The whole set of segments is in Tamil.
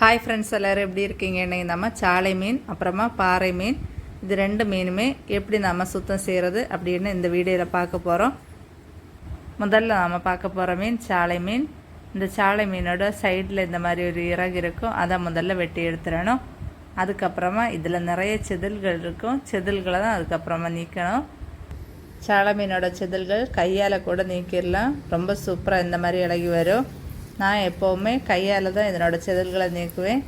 ஹாய் ஃப்ரெண்ட்ஸ் எல்லோரும் எப்படி இருக்கீங்க? இன்னைக்கு நம்ம சாலை மீன் அப்புறமா பாறை மீன் இது ரெண்டு மீனுமே எப்படி நம்ம சுத்தம் செய்கிறது அப்படின்னு இந்த வீடியோவில் பார்க்க போகிறோம் முதல்ல நம்ம பார்க்க போகிற மீன் சாலை மீன். இந்த சாலை மீனோட சைடில் இந்த மாதிரி ஒரு இறகு இருக்கும். அதை முதல்ல வெட்டி எடுத்துடணும். அதுக்கப்புறமா இதில் நிறைய செதில்கள் இருக்கும். செதில்களை தான் அதுக்கப்புறமா நீக்கணும். சாலை மீனோட செதில்கள் கையால் கூட நீக்கிடலாம். ரொம்ப சூப்பராக இந்த மாதிரி இலகி வரும். நான் எப்போவுமே கையால் தான் இதனோட செதில்களை நீக்குவேன்.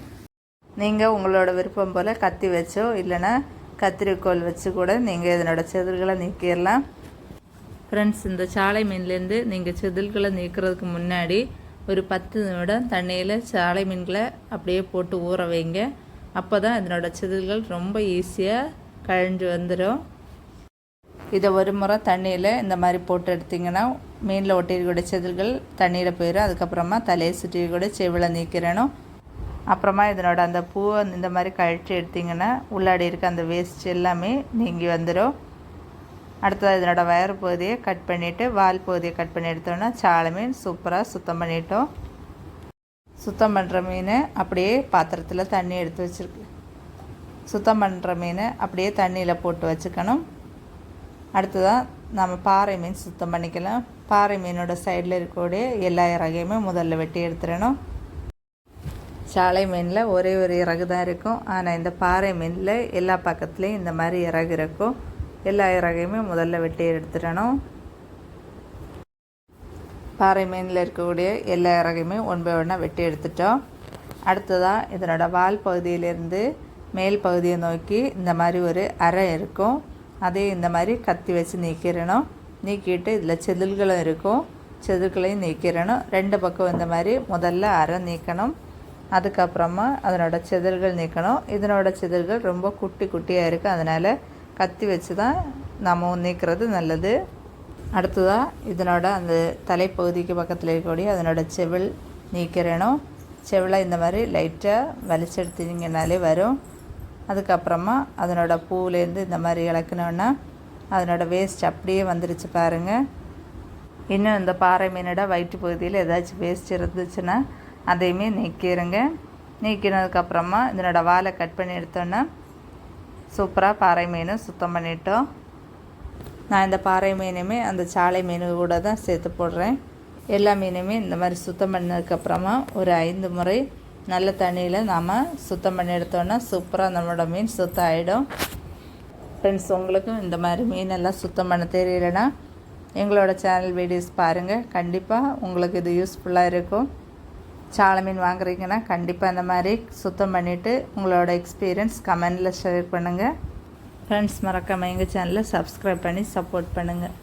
நீங்கள் உங்களோட விருப்பம் போல் கத்தி வச்சோ இல்லைன்னா கத்திரிக்கோல் வச்சு கூட நீங்கள் இதனோட செதில்களை நீக்கிடலாம். ஃப்ரெண்ட்ஸ் இந்த சாலை மீன்லேருந்து நீங்கள் செதில்களை நீக்கிறதுக்கு முன்னாடி ஒரு பத்து நிமிடம் தண்ணியில் சாலை மீன்களை அப்படியே போட்டு ஊற வைங்க. அப்போ தான் இதனோட செதில்கள் ரொம்ப ஈஸியாக கழிஞ்சு வந்துடும் இதை ஒரு முறை தண்ணியில் இந்த மாதிரி போட்டு எடுத்திங்கன்னா மீனில் ஒட்டியிருக்கக்கூடிய செதில்கள் தண்ணியில் போயிடும் அதுக்கப்புறமா தலையை சுற்றி கூட செவில நீக்கிறணும் அப்புறமா இதனோட அந்த பூவை இந்த மாதிரி கழட்டி எடுத்திங்கன்னா உள்ளாடி இருக்க அந்த வேஸ்ட் எல்லாமே நீங்கி வந்துடும் அடுத்தது இதனோட வயர் பகுதியை கட் பண்ணிவிட்டு வால் பகுதியை கட் பண்ணி எடுத்தோன்னா சாலை மீன் சூப்பராக சுத்தம் பண்ணிட்டோம். சுத்தம் பண்ணுற மீன் அப்படியே பாத்திரத்தில் தண்ணி எடுத்து வச்சுருக்கு. சுத்தம் பண்ணுற மீன் அப்படியே தண்ணியில் போட்டு வச்சுக்கணும். அடுத்ததாக நம்ம பாறை மீன் சுத்தம் பண்ணிக்கலாம். பாறை மீனோட சைடில் இருக்கக்கூடிய எல்லா இறகையுமே முதல்ல வெட்டி எடுத்துடணும். சாலை மீனில் ஒரே ஒரு இறகு தான் இருக்கும். ஆனால் இந்த பாறை மீனில் எல்லா பக்கத்துலேயும் இந்த மாதிரி இறகு இருக்கும். எல்லா இறகையுமே முதல்ல வெட்டி எடுத்துடணும். பாறை மீனில் இருக்கக்கூடிய எல்லா இறகையுமே ஒன் பை ஒன்றா வெட்டி எடுத்துட்டோம். அடுத்ததாக இதனோட வால் பகுதியிலேருந்து மேல் பகுதியை நோக்கி இந்த மாதிரி ஒரு அறை இருக்கும். அதே இந்த மாதிரி கத்தி வச்சு நீக்கிடணும். நீக்கிட்டு இதில் செதில்களும் இருக்கும். செதில்களையும் நீக்கிடணும். ரெண்டு பக்கம் இந்த மாதிரி முதல்ல அரை நீக்கணும். அதுக்கப்புறமா அதனோட செதில்கள் நீக்கணும். இதனோட செதில்கள் ரொம்ப குட்டி குட்டியாக இருக்குது அதனால் கத்தி வச்சு தான் நம்ம நீக்கிறது நல்லது. அடுத்ததாக இதனோட அந்த தலைப்பகுதிக்கு பக்கத்தில் இருக்கக்கூடிய அதனோட செவில் நீக்கிறணும் செவிலை இந்த மாதிரி லைட்டாக வலிச்செடுத்தீங்கனாலே வரும். அதுக்கப்புறமா அதனோட பூவிலேருந்து இந்த மாதிரி இழக்கணுன்னா அதனோட வேஸ்ட் அப்படியே வந்துருச்சு பாருங்கள் இன்னும் இந்த பாறை மீனோட வயிற்று பகுதியில் ஏதாச்சும் வேஸ்ட் இருந்துச்சுன்னா அதையுமே நீக்கிடுங்க நீக்கினதுக்கப்புறமா இதனோட வாழை கட் பண்ணி எடுத்தோன்னா சூப்பராக பாறை மீனும் சுத்தம் பண்ணிட்டோம். நான் இந்த பாறை மீனுமே அந்த சாலை மீன் கூட தான் சேர்த்து போடுறேன். எல்லா மீனுமே இந்த மாதிரி சுத்தம் பண்ணதுக்கப்புறமா ஒரு ஐந்து முறை நல்ல தண்ணியில் நாம் சுத்தம் பண்ணி எடுத்தோன்னா சூப்பராக நம்மளோட மீன் சுத்தம் ஆகிடும் ஃப்ரெண்ட்ஸ் உங்களுக்கும் இந்த மாதிரி மீனெல்லாம் சுத்தம் பண்ண தெரியலனா எங்களோட சேனல் வீடியோஸ் பாருங்கள் கண்டிப்பாக உங்களுக்கு இது யூஸ்ஃபுல்லாக இருக்கும். சாலை மீன் வாங்குறீங்கன்னா கண்டிப்பாக இந்த மாதிரி சுத்தம் பண்ணிவிட்டு உங்களோட எக்ஸ்பீரியன்ஸ் கமெண்டில் ஷேர் பண்ணுங்கள் ஃப்ரெண்ட்ஸ் மறக்காமல் எங்கள் சேனலை சப்ஸ்கிரைப் பண்ணி சப்போர்ட் பண்ணுங்கள்